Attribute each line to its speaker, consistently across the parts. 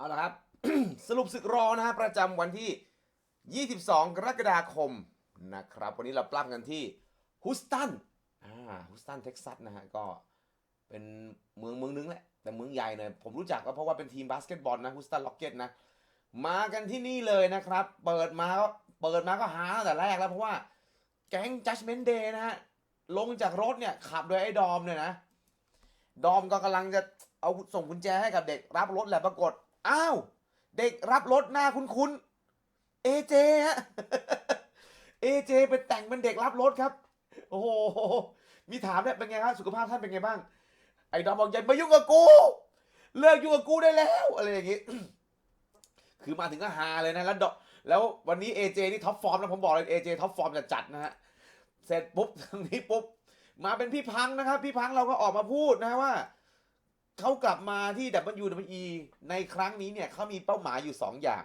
Speaker 1: เอาละครับ สรุปศึกรอนะฮะประจำวันที่ 22 กรกฎาคมนะครับ วันนี้เราปล้ำกันที่ฮุสตันอ่าฮุสตันเท็กซัสนะฮะก็เป็นเมืองเมืองนึงแหละ แต่เมืองใหญ่หน่อยผมรู้จักก็เพราะว่าเป็นทีมบาสเกตบอลนะฮุสตันล็อกเก็ตนะ มากันที่นี่เลยนะครับ เปิดมาก็เปิดมาก็หาตั้งแต่แรกแล้วเพราะว่าแก๊ง Judgment Day นะฮะลงจากรถเนี่ยขับโดยไอ้ดอมเนี่ยนะ ดอมก็กำลังจะเอาส่งกุญแจให้กับเด็กรับรถแหละปรากฏ อ้าว เด็กรับรถหน้าคุ้นๆเอเจฮะเอเจเป็นแต่งเป็นเด็กรับรถครับ โอ้โห มีถามเนี่ยเป็นไงครับสุขภาพท่านเป็นไงบ้าง ไอ้ดอมบอกอย่ามายุ่งกับกู เลิกยุ่งกับกูได้แล้ว อะไรอย่างงี้ คือมาถึงก็ฮาเลยนะ แล้วดอแล้ววันนี้เอเจนี่ท็อปฟอร์มนะผมบอกเลยเอเจท็อปฟอร์มจะจัดนะฮะ เสร็จปุ๊บตรงนี้ปุ๊บ มาเป็นพี่พังนะครับ พี่พังเราก็ออกมาพูดนะฮะว่า เขากลับมาที่ WWE ในครั้งนี้เนี่ยเขามีเป้าหมายอยู่ 2 อย่าง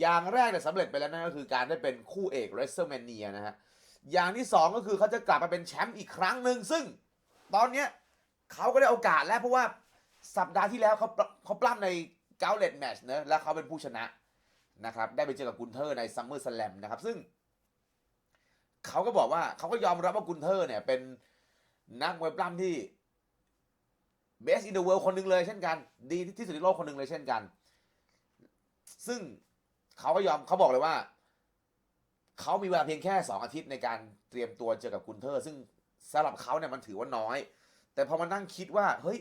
Speaker 1: อย่างแรกเนี่ยสำเร็จไปแล้วนะก็คือการได้เป็นคู่เอก WrestleMania นะฮะอย่างที่ 2 ก็คือเขาจะกลับมาเป็นแชมป์อีกครั้งหนึ่งซึ่งตอนเนี้ยเขาก็ได้โอกาสแล้วเพราะว่าสัปดาห์ที่แล้วเขาเขาปล้ำใน g a u n t l e t Match เนอะแล้วเขาเป็นผู้ชนะนะครับได้ไปเจอกับกุนเทอร์ใน Summer Slam นะครับซึ่งเขาก็บอกว่าเขาก็ยอมรับว่ากุนเทอร์เนี่ยเป็นนักมวยปล้ำที่ best in the world คนหนึ่งเลยเช่นกัน ดีที่สุดในโลกคนหนึ่งเลยเช่นกัน ซึ่งเขาก็ยอมเขาบอกเลยว่า เขามีเวลาเพียงแค่สองอาทิตย์ในการเตรียมตัวเจอกับกุนเทอร์ ซึ่งสำหรับเขาเนี่ยมันถือว่าน้อย แต่พอมานั่งคิดว่า เฮ้ย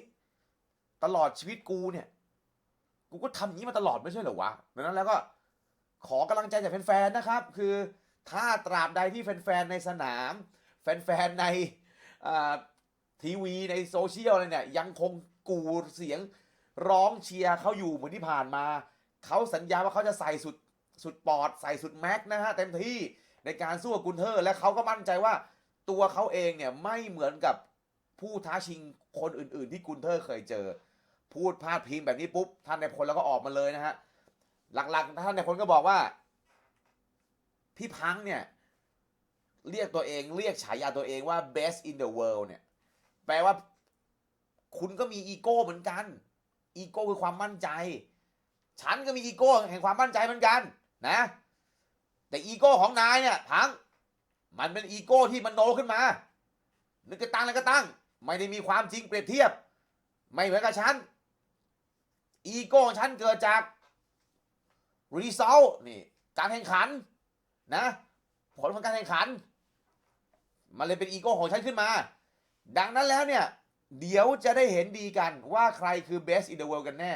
Speaker 1: ตลอดชีวิตกูเนี่ย กูก็ทำอย่างนี้มาตลอดไม่ใช่เหรอวะดังนั้นแล้วก็ขอกำลังใจจากแฟนๆนะครับ คือถ้าตราบใดที่แฟนๆในสนาม แฟนๆในอ่า ทีวีในโซเชียลอะไรเนี่ยยังคงกูเสียงร้องเชียร์เขาอยู่เหมือนที่ผ่านมา เขาสัญญาว่าเขาจะใส่สุดสุดปอด ใส่สุดแม็กนะฮะเต็มที่ในการสู้กับกุนเทอร์ และเขาก็มั่นใจว่าตัวเขาเองเนี่ยไม่เหมือนกับผู้ท้าชิงคนอื่น ๆ ที่กุนเทอร์เคยเจอ พูดพาดพิงแบบนี้ปุ๊บท่านในพลแล้วก็ออกมาเลยนะฮะหลัก ๆ ท่านในพลก็บอกว่า พี่พังเนี่ย เรียกตัวเองเรียกฉายาตัวเองว่า best in the world เนี่ย แปลว่า คุณก็มีอีโก้เหมือนกัน อีโก้คือความมั่นใจ ฉันก็มีอีโก้แห่งความมั่นใจเหมือนกัน นะ แต่อีโก้ของนายเนี่ยพัง มันเป็นอีโก้ที่มันโนขึ้นมา นึกจะตั้งอะไรก็ตั้ง ไม่ได้มีความจริงเปรียบเทียบ ไม่เหมือนกับฉัน อีโก้ของฉันเกิดจากรีซอลนี่ การแข่งขัน นะ ผลของการแข่งขัน มันเลยเป็นอีโก้ของฉันขึ้นมา ดังนั้นแล้วเนี่ย เดี๋ยวจะได้เห็นดีกันว่าใครคือ best in the world กันแน่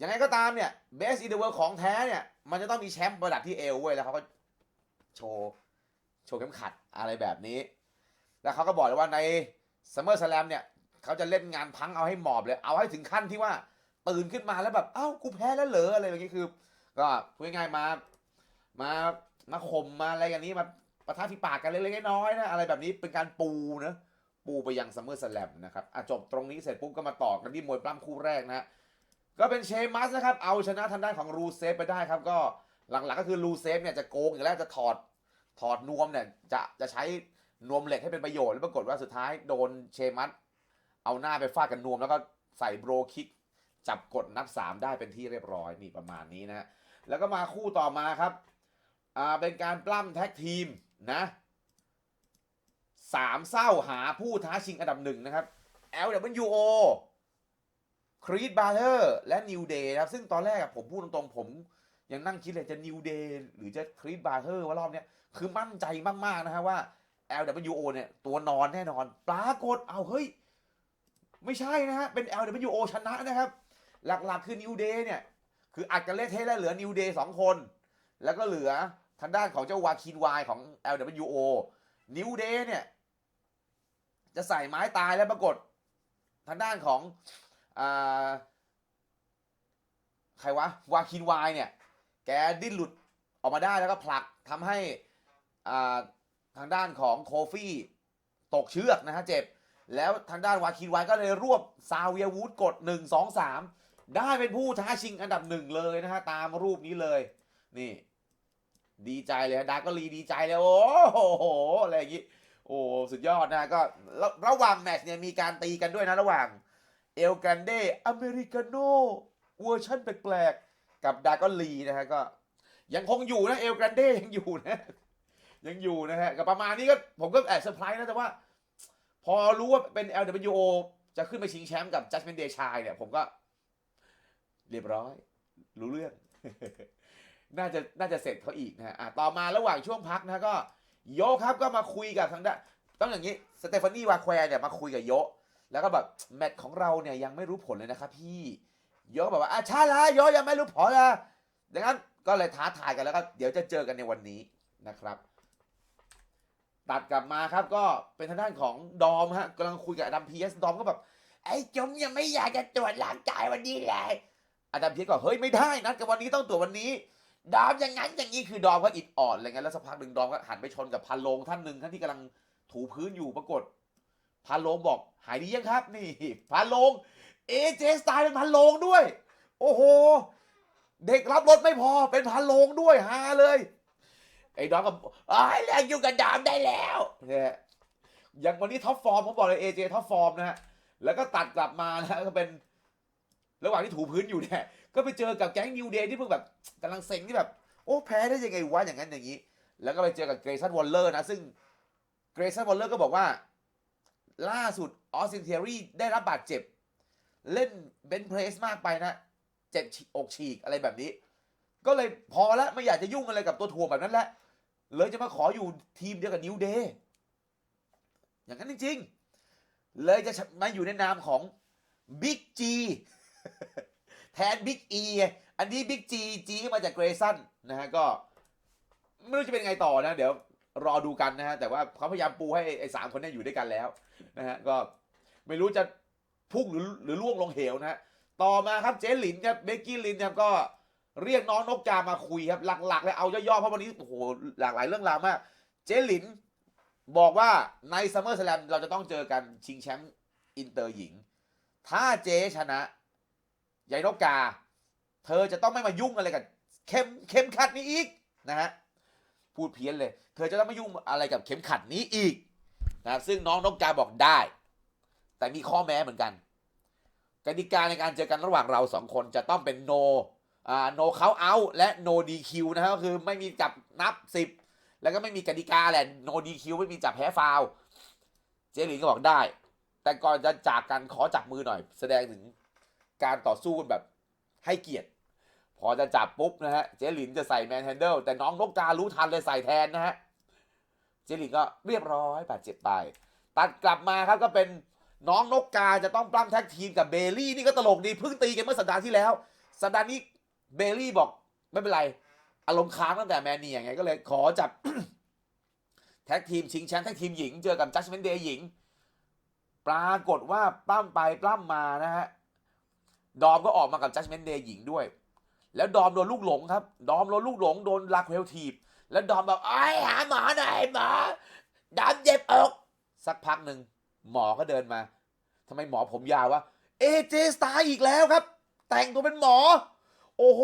Speaker 1: ยังไงก็ตามเนี่ย best in the world ของแท้เนี่ย มันจะต้องมีแชมป์ประดับที่เอวเว้ยแล้วเขาก็โชว์โชว์เข็มขัดอะไรแบบนี้ แล้วเขาก็บอกเลยว่าใน Summer Slam เนี่ยเขาจะเล่นงานพังเอาให้หมอบเลย เอาให้ถึงขั้นที่ว่าตื่นขึ้นมาแล้วแบบเอ้ากูแพ้แล้วเหรออะไรแบบนี้คือ ก็พูดง่ายๆมามามาข่มมาอะไรอย่างนี้มาประทับที่ปากกันเล็กๆน้อยๆนะอะไรแบบนี้เป็นการปูนะ ปูไปยังซัมเมอร์สแลมนะครับอะจบตรงนี้เสร็จปุ๊บก็มาต่อกันที่มวยปล้ำคู่แรกนะก็เป็นเชมัสนะครับ เอาชนะทางด้านของรูเซฟไปได้ครับ ก็หลักๆก็คือรูเซฟเนี่ยจะโกงอยู่แล้วจะถอดถอดนวมเนี่ยจะจะใช้นวมเหล็กให้เป็นประโยชน์แล้วปรากฏว่าสุดท้ายโดนเชมัสเอาหน้าไปฟาดกับนวม แล้วก็ใส่โบรคิก จับกดนับ 3 ได้เป็นที่เรียบร้อยนี่ประมาณนี้นะฮะแล้วก็มาคู่ต่อมาครับอ่าเป็นการปล้ำแท็กทีมนะ สามเศร้าหาผู้ท้าชิงอันดับหนึ่งนะครับ LWO ครีดบาร์เ e อร์และ New Day นะครับ ซึ่งตอนแรกผมพูดตรงๆ ผมยังนั่งคิดเลยจะ New Day หรือจะครีดบาร์เ e อร์ว่ารอบนี้คือมั่นใจมาก ๆ นะฮะว่า LWO เนี่ย ตัวนอนแน่นอน ปรากฏเอาเฮ้ย ไม่ใช่นะฮะ เป็น LWO ชนะนะครับ หลักๆ คือ New Day เนี่ย คืออัดกันเละเทะแล้วเหลือ New Day สองคน แล้วก็เหลือทางด้านของเจ้าวาคินวายของ LWO New Day เนี่ย จะใส่ไม้ตายแล้วปรากฏ ทางด้านของอใครวะวาคินวายเนี่ย แกดิ้นหลุดออกมาได้แล้วก็ผลักทำให้ทางด้านของโคฟี่ตกเชือกนะฮะเจ็บ แล้วทางด้านวาคินวายก็เลยรวบซาเวียวูดกด 1 2 3 ได้เป็นผู้ท้าชิงอันดับหนึ่งเลยนะฮะ ตามรูปนี้เลย นี่ ดีใจเลยดาร์ก็รีดีใจเลยโอ้โห อะไรอย่างงี้ โอ้สุดยอดนะก็ระระหว่างแมตช์เนี่ยมีการตีกันด้วยนะระหว่างเอลกันเดอเมริกาโนเวอร์ชันแปลกๆ กับดากอนลีนะฮะก็ ยังคงอยู่นะเอลกรันเดยังอยู่นะยังอยู่นะฮะกับประมาณนี้ก็ผมก็แอบเซอร์ไพรส์นะแต่ว่า พอรู้ว่าเป็น LWO จะขึ้นมาชิงแชมป์กับจัส m ินเดชายเนี่ย ผมก็ เรียบร้อย รู้เรื่อง น่าจะน่าจะเสร็จเขาอีกนะฮะต่อมาระหว่างช่วงพักนะก็ โยครับก็มาคุยกับทางด้านต้องอย่างนี้สเตฟานีวาแควร์เนี่ยมาคุยกับโยแล้วก็แบบแมตช์ของเราเนี่ยยังไม่รู้ผลเลยนะครับพี่โยก็บอกว่าอะใช่ละโยยังไม่รู้ผลละดังนั้นก็เลยท้าทายกันแล้วก็เดี๋ยวจะเจอกันในวันนี้นะครับ ตัดกลับมาครับก็เป็นทางด้านของดอมฮะกำลังคุยกับอดัมพีเอสดอมก็แบบไอ้จมยังไม่อยากจะตรวจร่างกายวันนี้เลยอดัมพีเอสก็เฮ้ยไม่ได้นัดกันวันนี้ต้องตรวจวันนี้ ดอมอย่างนั้นอย่างนี้คือดอมก็อิดอ่อนอะไรเงี้ยแล้วสักพักหนึ่งดอมก็หันไปชนกับพันโลงท่านหนึ่งท่านที่กำลังถูพื้นอยู่ปรากฏพันโลงบอกหายดียังครับ นี่พันโลงเอเจสไตล์เป็นพันโลงด้วย โอ้โห เด็กรับรถไม่พอเป็นพันโลงด้วยฮาเลย ไอ้ดอมก็ไอ้ยเลิกยุ่กับดอมได้แล้วเนี่ยอย่างวันนี้ท็อปฟอร์มผมบอกเลยเอเจท็อปฟอร์มนะฮะแล้วก็ตัดกลับมานะก็เป็น ระหว่างที่ถูพื้นอยู่เนี่ย ก็ไปเจอกับแก๊งนิวเดย์ที่เพิ่งแบบกำลังเซ็งที่แบบ โอ้แพ้ได้ยังไงวะอย่างนั้นอย่างนี้ แล้วก็ไปเจอกับเกรซันวอลเลอร์นะ ซึ่งเกรซันวอลเลอร์ก็บอกว่า ล่าสุดออสซินเทอรี่ได้รับบาดเจ็บ เล่นเบนเพรสมากไปนะเจ็บอกฉีกอะไรแบบนี้ ก็เลยพอแล้วไม่อยากจะยุ่งอะไรกับตัวถ่วงแบบนั้นแล้วเลยจะมาขออยู่ทีมเดียวกับนิวเดย์อย่างนั้นจริงๆ เลยจะมาอยู่ในนามของบิ๊กจี แทนบิ๊กอีอันนี้บิ๊กจีจีมาจากเกรซันนะฮะก็ไม่รู้จะเป็นไงต่อนะ เดี๋ยวรอดูกันนะฮะ แต่ว่าเขาพยายามปูให้ไอ้สามคนนี้อยู่ด้วยกันแล้วนะฮะก็ไม่รู้จะพุ่งหรือหรือล่วงลงเหวนะฮะต่อมาครับเจลินครับเบกกี้ลินครับก็เรียกน้องนกจามาคุยครับ หลักๆเลยเอาย่อๆเพราะวันนี้โอ้โหหลากหลายเรื่องราวมาก เจลินบอกว่าในซัมเมอร์สแลมเราจะต้องเจอกันชิงแชมป์อินเตอร์หญิง ถ้าเจชนะ ยายนกกา เธอจะต้องไม่มายุ่งอะไรกับเข็มเข็มขัดนี้อีกนะฮะพูดเพี้ยนเลย เธอจะต้องไม่ยุ่งอะไรกับเข็มขัดนี้อีกนะซึ่งน้องนกกาบอกได้ แต่มีข้อแม้เหมือนกันกติกาในการเจอกันระหว่างเราสองคนจะต้องเป็น no อ่า no count out และ no DQ นะฮะก็คือไม่มีจับนับ10แล้วก็ไม่มีกติกาแหละ no DQ ไม่มีจับแพ้ฟาวเจลินก็บอกได้ แต่ก่อนจะจากกันขอจับมือหน่อย แสดงถึง การต่อสู้กันแบบให้เกียรติ พอจะจับปุ๊บนะฮะ เจลินจะใส่แมนแฮนเดิลแต่น้องนกการู้ทันเลยใส่แทนนะฮะ เจลินก็เรียบร้อยบาดเจ็บไป ตัดกลับมาครับก็เป็นน้องนกกาจะต้องปล้ำแท็กทีมกับเบลลี่นี่ก็ตลกดีเพิ่งตีกันเมื่อสัปดาห์ที่แล้ว สัปดาห์นี้เบลลี่บอกไม่เป็นไร อารมณ์ค้างตั้งแต่แมนเนียไงก็เลยขอจับแท็กทีมชิงแชมป์แท็กทีมหญิงเจอกับจัสมินเดย์หญิง ปรากฏว่าปล้ำไปปล้ำมานะฮะ ดอมก็ออกมากับจัสมินเดย์หญิงด้วย แล้วดอมโดนลูกหลงครับ ดอมโดนลูกหลงโดนลากเวลทีบ แล้วดอมแบอกไอ้หาหมอหน่อยหมอดอมเจ็บอกสักพักหนึ่งหมอก็เดินมาทำไมหมอผมยาววะเอเจสตาร์อีกแล้วครับ แต่งตัวเป็นหมอ โอ้โห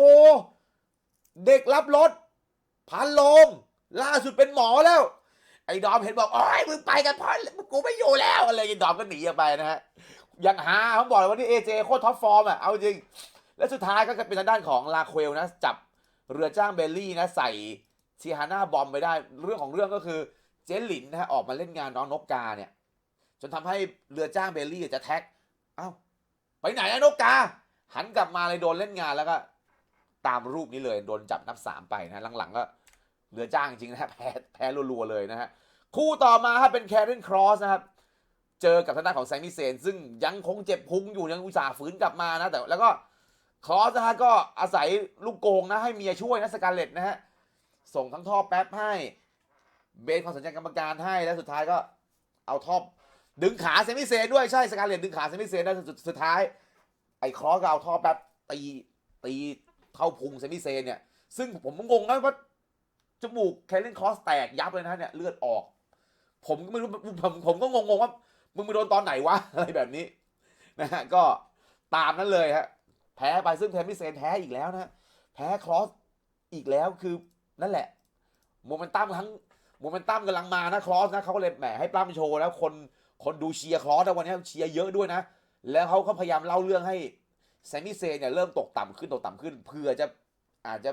Speaker 1: เด็กรับรถพันลง ล่าสุดเป็นหมอแล้ว ไอ้ดอมเห็นบอกโอ้ยมึงไปกันพอกูไม่อยู่แล้วอะไรอย่างงี้ดอมก็หนีออกไปนะฮะ ยังหาผมบอกเลยว่านี่เอเจโคตรท็อปฟอร์มอะเอาจริง และสุดท้ายก็จะเป็นทางด้านของลาเควลนะ จับเรือจ้างเบลลี่นะ ใส่ซีฮาน่าบอมไปได้ เรื่องของเรื่องก็คือเจนหลินนะฮะออกมาเล่นงานน้องนกกาเนี่ย จนทำให้เรือจ้างเบลลี่จะแท็ก เอ้า ไปไหนอะนกกา หันกลับมาเลยโดนเล่นงานแล้วก็ ตามรูปนี้เลยโดนจับนับสามไปนะหลังๆก็เรือจ้างจริงนะฮะแพ้แพ้รัวๆเลยนะฮะคู่ต่อมาครับเป็นแคเรนครอสนะครับ เจอกับทางด้านของแซมมี่เซน ซึ่งยังคงเจ็บพุงอยู่ยังอุตส่าห์ฝืนกลับมานะ แต่แล้วก็ครอสนะฮะก็อาศัยลูกโกงนะให้เมียช่วยนะสการเล็ตนะฮะส่งทั้งท่อแป๊บให้เบนความสนใจกรรมการให้แล้วสุดท้ายก็เอาท่อดึงขาเซมิเซนด้วยใช่สการเล็ตดึงขาเซมิเซนแล้สุดสุดท้าย ไอ้ครอสก็เอาท่อแป๊บตีตีเข้าพุงเซมิเซนเนี่ย ซึ่งผมงงนะว่าจมูกแคลเลนครอสแตกยับเลยนะเนี่ยเลือดออก ผมก็ไม่รู้ผมผมก็งงๆว่า มึงไปโดนตอนไหนวะอะไรแบบนี้นะฮะก็ตามนั้นเลยฮะแพ้ไปซึ่งแทนมิเซนแพ้อีกแล้วนะแพ้ครอสอีกแล้วคือนั่นแหละโมเมนตัมทั้งโมเมนตัมกำลังมานะครอสนะเขาก็เลยแหมให้ปล้ำโชว์แล้วคนคนดูเชียร์ครอสนะวันนี้เชียร์เยอะด้วยนะ แล้วเขาก็พยายามเล่าเรื่องให้แซมมี่เซนเนี่ยเริ่มตกต่ำขึ้นตกต่ำขึ้นเพื่อจะอาจจะ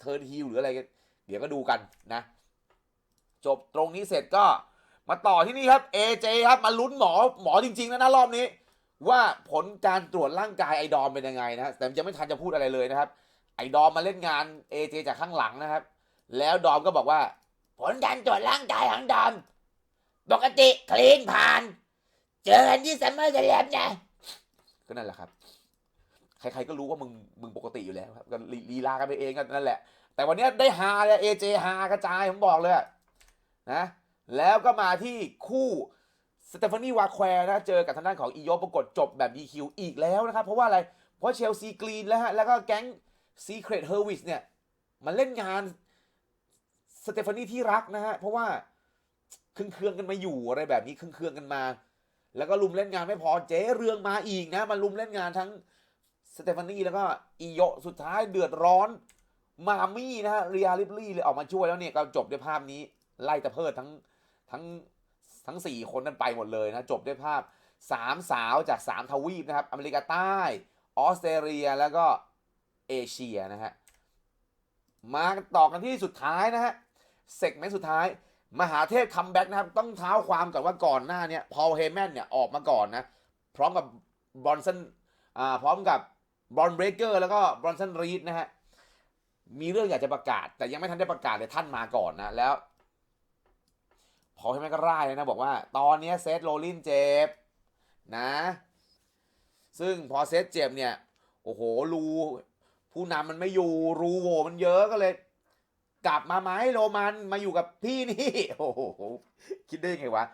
Speaker 1: เทิร์นฮิลหรืออะไรเดี๋ยวก็ดูกันนะ จบตรงนี้เสร็จก็ มาต่อที่นี่ครับ AJ ครับมาลุ้นหมอหมอจริงๆนะนะรอบนี้ ว่าผลการตรวจร่างกายไอดอมเป็นยังไงนะแต่ยังไม่ทันจะพูดอะไรเลยนะครับ ไอดอมมาเล่นงาน AJ จากข้างหลังนะครับ แล้วดอมก็บอกว่า ผลการตรวจร่างกายของดอมปกติคลีนผ่าน เจอกันที่ซัมเมอร์สแลมนะก็นั่นแหละครับ ใครๆก็รู้ว่ามึงมึงปกติอยู่แล้วครับก็ลีลีลากันไปเองก็นั่นแหละ แต่วันนี้ได้ฮาเลยเอเจฮากระจายผมบอกเลยนะ แล้วก็มาที่คู่สเตฟานีวาแควร์นะเจอกับทางด้านของอีโยปรากฏจบแบบ DQ อีกแล้วนะครับ เพราะว่าอะไร เพราะเชลซีกรีนแล้วฮะ แล้วก็แก๊งซีเครตเฮอร์วิสเนี่ย มันเล่นงานสเตฟานีที่รักนะฮะ เพราะว่าเครื่องๆกันมาอยู่อะไรแบบนี้เครื่องๆกันมา แล้วก็ลุมเล่นงานไม่พอเจ๊เรืองมาอีกนะ มันลุมเล่นงานทั้งสเตฟานีแล้วก็อีโยสุดท้ายเดือดร้อนมามี่นะฮะเรียลิบลี่เลยออกมาช่วยแล้วเนี่ยก็จบด้วยภาพนี้ไล่ตะเพิดทั้ง ทั้งทั้งสี่คนนั้นไปหมดเลยนะ จบด้วยภาพสามสาวจากสามทวีปนะครับ อเมริกาใต้ ออสเตรเลียแล้วก็เอเชียนะฮะ มาต่อกันที่สุดท้ายนะฮะเซกเมนต์สุดท้าย มหาเทพคัมแบ็กนะครับ ต้องเท้าความก่อนว่าก่อนหน้าเนี่ยพอลเฮแมนเนี่ยออกมาก่อนนะ พร้อมกับบรอนสันอ่าพร้อมกับบรอนเบรเกอร์แล้วก็บรอนสันรีดนะฮะมีเรื่องอยากจะประกาศ แต่ยังไม่ทันได้ประกาศเลยท่านมาก่อนนะ แล้ว พอให้แม่ก็ร่ายเลยนะบอกว่า ตอนนี้เซธโรลินเจ็บนะ ซึ่งพอเซธเจ็บเนี่ย โอ้โหรูผู้นำมันไม่อยู่รูโวมันเยอะก็เลย กลับมาไหมโรมันมาอยู่กับพี่นี่โอ้โหคิดได้ยังไงวะ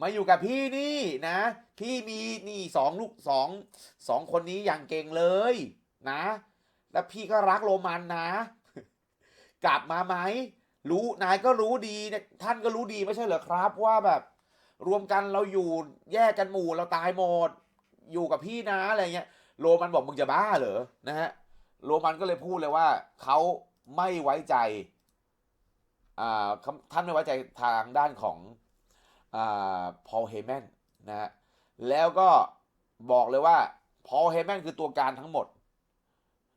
Speaker 1: มาอยู่กับพี่นี่นะ พี่มีนี่สองลูกสองสองคนนี้อย่างเก่งเลยนะ แล้วพี่ก็รักโรมันนะ กลับมาไหม รู้นายก็รู้ดีเนะท่านก็รู้ดีไม่ใช่เหรอครับ ว่าแบบ รวมกันเราอยู่แยกกันหมู่เราตายหมด อยู่กับพี่นะอะไรเงี้ยโรมันบอกมึงจะบ้าเหรอนะฮะโรมันก็เลยพูดเลยว่าเขาไม่ไว้ใจอ่าท่านไม่ไว้ใจทางด้านของอ่าพอลเฮแมนนะฮะแล้วก็บอกเลยว่าพอลเฮแมนคือตัวการทั้งหมด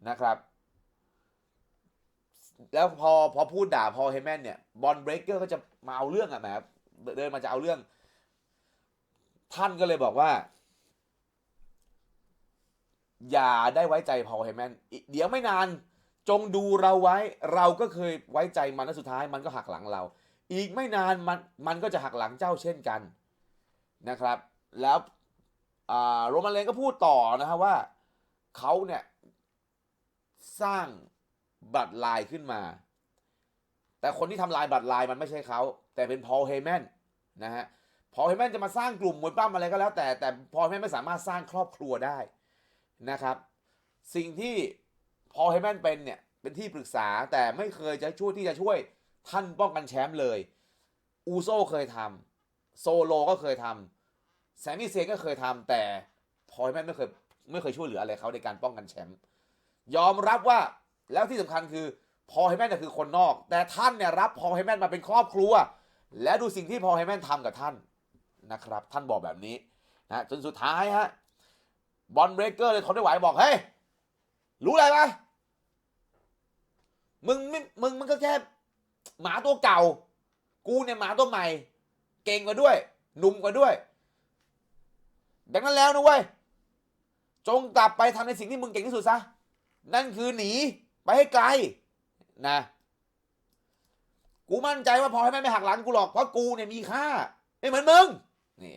Speaker 1: นะครับ แล้วพอพอพูดด่าพอเฮแมนเนี่ยบอลเบรกเกอร์ก็จะมาเอาเรื่องอะแหมเดินมาจะเอาเรื่อง ท่านก็เลยบอกว่า อย่าได้ไว้ใจพอเฮแมนเดี๋ยวไม่นาน จงดูเราไว้ เราก็เคยไว้ใจมันแล้วสุดท้ายมันก็หักหลังเรา อีกไม่นานมันมันก็จะหักหลังเจ้าเช่นกันนะครับ แล้วโรมันเลนก็พูดต่อนะฮะว่าเขาเนี่ยสร้าง บัตรลายขึ้นมา แต่คนที่ทำลายบัตรลายมันไม่ใช่เขาแต่เป็นพอลเฮแมนนะฮะพอลเฮแมนจะมาสร้างกลุ่มมวยปล้ำอะไรก็แล้ว แต่แต่พอลเฮแมนไม่สามารถสร้างครอบครัวได้นะครับ สิ่งที่พอลเฮแมนเป็นเนี่ยเป็นที่ปรึกษาแต่ไม่เคยจะช่วยที่จะช่วยท่านป้องกันแชมป์เลย อูโซเคยทำโซโลก็เคยทำแซมมี่เซนก็เคยทำแต่พอลเฮแมนไม่เคยไม่เคยช่วยเหลืออะไรเขาในการป้องกันแชมป์ยอมรับว่า แล้วที่สำคัญคือพอลเฮแมนเนี่ยคือคนนอก แต่ท่านเนี่ยรับพอลเฮแมนมาเป็นครอบครัว และดูสิ่งที่พอลเฮแมนทำกับท่านนะครับ ท่านบอกแบบนี้นะจนสุดท้ายฮะบอลเบรกเกอร์เลยทนไม่ไหวบอกเฮ้ยรู้อะไรปะมึงม่มึงมันก็แค่หมาตัวเก่า กูเนี่ยหมาตัวใหม่ เก่งกว่าด้วยหนุ่มกว่าด้วยดังนั้นแล้วนะเว้ยจงกลับไปทำในสิ่งที่มึงเก่งที่สุดซะ นั่นคือหนี ไปให้ไกลนะ กูมั่นใจว่าพอให้แม่ไม่หักหลังกูหรอกเพราะกูเนี่ยมีค่าไม่เหมือนมึงนี่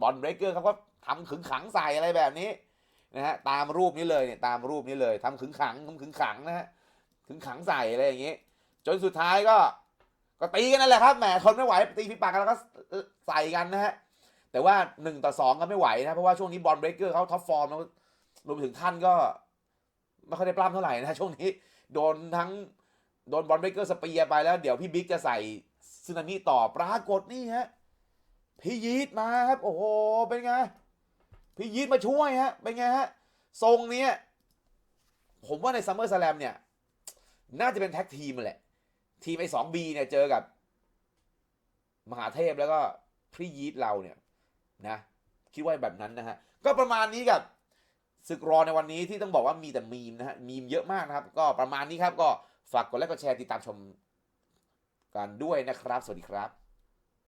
Speaker 1: บอลเบรกเกอร์เขาก็ทำขึงขังใส่อะไรแบบนี้นะฮะตามรูปนี้เลยเนี่ยตามรูปนี้เลยทำขึงขังทำขึงขังนะฮะขึงขังใส่อะไรอย่างนี้ จนสุดท้ายก็ก็ตีกันนั่นแหละครับแหมทนไม่ไหวตีพี่ปากกันแล้วก็ใส่กันนะฮะแต่ว่าหนึ่งต่อสองก็ไม่ไหวนะเพราะว่าช่วงนี้บอลเบรกเกอร์เขาท็อปฟอร์มแล้วรวมถึงท่านก็ ไม่ค่อยได้ปล้ำเท่าไหร่นะช่วงนี้ โดนทั้งโดนบอลเบเกอร์สเปียร์ไปแล้วเดี๋ยวพี่บิ๊กจะใส่ซึนามิต่อปรากฏนี่ฮะพี่ยีดมาครับ โอ้โห เป็นไง พี่ยีดมาช่วยฮะ เป็นไงฮะ ทรงเนี้ย ผมว่าในซัมเมอร์สแลมเนี่ย น่าจะเป็นแท็กทีมแหละ ทีมไอ้สองบีเนี่ยเจอกับ มหาเทพแล้วก็พี่ยีดเราเนี่ย นะ คิดว่าแบบนั้นนะฮะ ก็ประมาณนี้กับ ศึกรอในวันนี้ที่ต้องบอกว่ามีแต่มีมนะฮะมีมเยอะมากนะครับ ก็ประมาณนี้ครับก็ฝากกดไลค์กดแชร์ติดตามชมกันด้วยนะครับ สวัสดีครับ